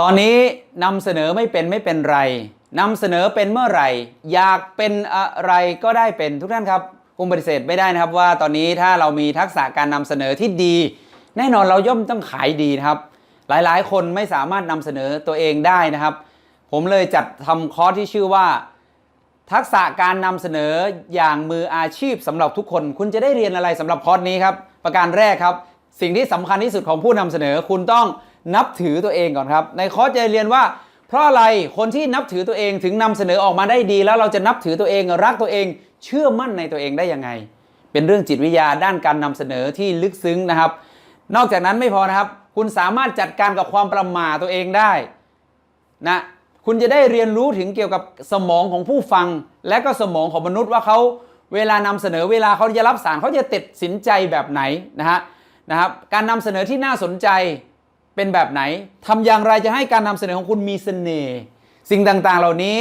ตอนนี้นำเสนอไม่เป็นไม่เป็นไรนำเสนอเป็นเมื่อไหร่ อยากเป็นอะไรก็ได้เป็นทุกท่านครับคงปฏิเสธไม่ได้นะครับว่าตอนนี้ถ้าเรามีทักษะการนำเสนอที่ดี แน่นอนเราย่อมต้องขายดีนะครับ หลายๆ คนไม่สามารถนำเสนอตัวเองได้นะครับ ผมเลยจัดทำคอร์สที่ชื่อว่า ทักษะการนำเสนออย่างมืออาชีพสำหรับทุกคน คุณจะได้เรียนอะไรสำหรับคอร์สนี้ครับประการแรกครับ สิ่งที่สำคัญที่สุดของผู้นำเสนอคุณต้อง นับถือตัวเองก่อนครับ ในคอร์สจะเรียนว่า เพราะอะไรคนที่นับถือตัวเองถึงนำเสนอออกมาได้ดี แล้วเราจะนับถือตัวเองรักตัวเอง เชื่อมั่นในตัวเองได้ยังไง เป็นเรื่องจิตวิทยาด้านการนำเสนอที่ลึกซึ้งนะครับ นอกจากนั้นไม่พอนะครับ คุณสามารถจัดการกับความประม่าตัวเองได้นะคุณจะได้เรียนรู้ถึงเกี่ยวกับสมองของผู้ฟัง และก็สมองของมนุษย์ว่าเขาเวลานำเสนอเวลาเขาจะรับสารเขาจะตัดสินใจแบบไหนนะฮะนะครับการนำเสนอที่น่าสนใจ เป็นแบบไหนทำอย่างไรจะให้การนำเสนอของคุณมีเสน่ห์สิ่งต่างๆ เหล่านี้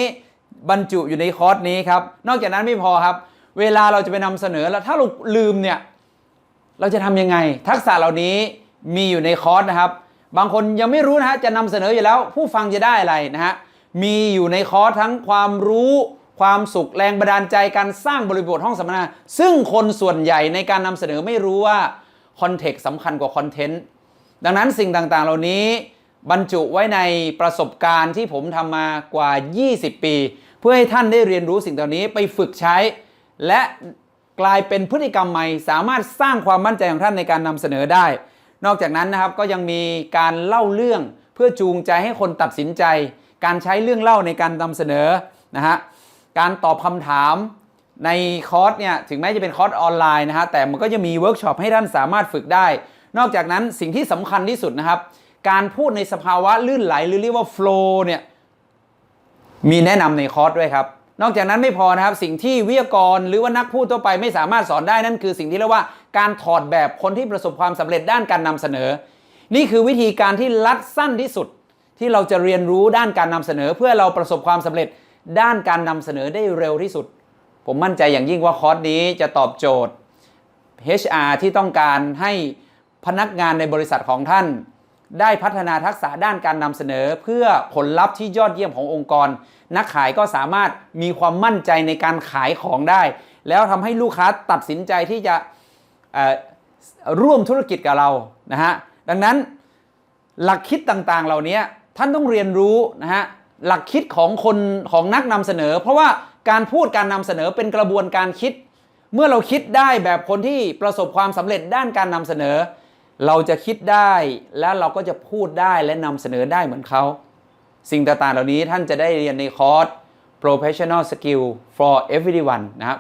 บรรจุอยู่ในคอร์สนี้ครับ นอกจากนั้นไม่พอครับ เวลาเราจะไปนำเสนอแล้วถ้าเราลืมเนี่ยเราจะทำยังไง ทักษะเหล่านี้มีอยู่ในคอร์สนะครับ บางคนยังไม่รู้นะฮะจะนำเสนออยู่แล้ว ผู้ฟังจะได้อะไรนะฮะมีอยู่ในคอร์สทั้งความรู้ความสุขแรงบันดาลใจการสร้างบริบทห้องสัมมนา ซึ่งคนส่วนใหญ่ในการนำเสนอไม่รู้ว่าคอนเทกต์สำคัญกว่าคอนเทนต์ ดังนั้นสิ่งต่างๆ เหล่านี้บรรจุไว้ในประสบการณ์ที่ผมทำมากว่า 20 ปี เพื่อให้ท่านได้เรียนรู้สิ่งเหล่านี้ไปฝึกใช้ และกลายเป็นพฤติกรรมใหม่ สามารถสร้างความมั่นใจของท่านในการนำเสนอได้ นอกจากนั้นนะครับก็ยังมีการเล่าเรื่องเพื่อจูงใจให้คนตัดสินใจ การใช้เรื่องเล่าในการนำเสนอนะฮะการตอบคำถามในคอร์สเนี่ยถึงแม้จะเป็นคอร์สออนไลน์นะฮะแต่มันก็จะมีเวิร์กช็อปให้ท่านสามารถฝึกได้ นอกจากนั้นสิ่งที่สำคัญที่สุดนะครับ การพูดในสภาวะลื่นไหลหรือเรียกว่าโฟล์เนี่ยมีแนะนำในคอร์สด้วยครับนอกจากนั้นไม่พอนะครับสิ่งที่วิทยากรหรือว่านักพูดทั่วไปไม่สามารถสอนได้นั่นคือสิ่งที่เรียกว่าการถอดแบบคนที่ประสบความสำเร็จด้านการนำเสนอ นี่คือวิธีการที่ลัดสั้นที่สุดที่เราจะเรียนรู้ด้านการนำเสนอ เพื่อเราประสบความสำเร็จด้านการนำเสนอได้เร็วที่สุด ผมมั่นใจอย่างยิ่งว่าคอร์สนี้จะตอบโจทย์ HR ที่ต้องการให้ พนักงานในบริษัทของท่าน ได้พัฒนาทักษะด้านการนำเสนอ เพื่อผลลัพธ์ที่ยอดเยี่ยมขององค์กร นักขายก็สามารถมีความมั่นใจในการขายของได้ แล้วทำให้ลูกค้าตัดสินใจที่จะร่วมธุรกิจกับเรานะฮะดังนั้นหลักคิดต่างๆ เหล่านี้ท่านต้องเรียนรู้นะฮะหลักคิดของคนของนักนำเสนอ เพราะว่าการพูดการนำเสนอเป็นกระบวนการคิด เมื่อเราคิดได้แบบคนที่ประสบความสำเร็จด้านการนำเสนอ เราจะคิดได้และเราก็จะพูดได้และนำเสนอได้เหมือนเขา สิ่งต่างๆเหล่านี้ท่านจะได้เรียนในคอร์ส professional skill for everyone นะครับ